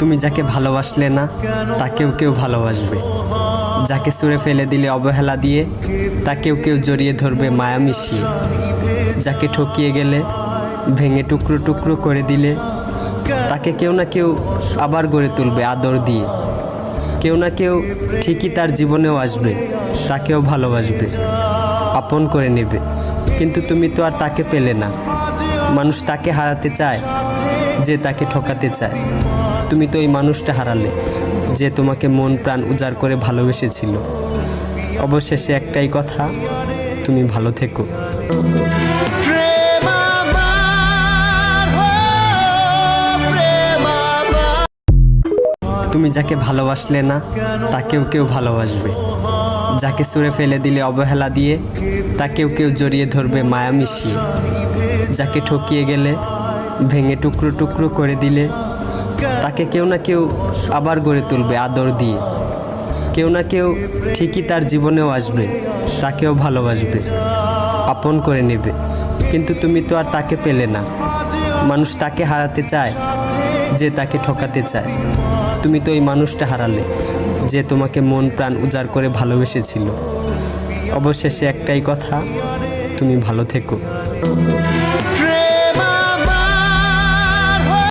তুমি যাকে ভালোবাসলে না, তাকেও কেউ ভালোবাসবে। যাকে সুরে ফেলে দিলে অবহেলা দিয়ে, তাকেও কেউ জড়িয়ে ধরবে মায়া মিশিয়ে। যাকে ঠকিয়ে গেলে, ভেঙে টুকরো টুকরো করে দিলে, তাকে কেউ না কেউ আবার গড়ে তুলবে আদর দিয়ে। কেউ না কেউ ঠিকই তার জীবনেও আসবে, তাকেও ভালোবাসবে, আপন করে নেবে। কিন্তু তুমি তো আর তাকে পেলে না। মানুষ তাকে হারাতে চায়, যে তাকে ঠকাতে চায়। তুমি তো ওই মানুষটা হারালে, যে তোমাকে মন প্রাণ উজাড় করে ভালোবেসেছিল। অবশেষে একটাই কথা, তুমি ভালো থেকো। তুমি যাকে ভালোবাসলে না, তাকেও কেউ ভালোবাসবে। যাকে সুরে ফেলে দিলে অবহেলা দিয়ে, তাকেও কেউ জড়িয়ে ধরবে মায়া মিশিয়ে। যাকে ঠকিয়ে গেলে, ভেঙে টুকরো টুকরো করে দিলে তাকে কেউ না কেউ আবার গড়ে তুলবে, আদর দিয়ে। কেউ না কেউ ঠিকই তার জীবনেও আসবে, তাকেও ভালোবাসবে, আপন করে নেবে। কিন্তু তুমি তো আর তাকে পেলে না। মানুষ তাকে হারাতে চায়, যে তাকে ঠকাতে চায়। তুমি তো ওই মানুষটা হারালে, যে তোমাকে মন প্রাণ উজাড় করে ভালোবেসেছিল। অবশেষে একটাই কথা, তুমি ভালো থেকো।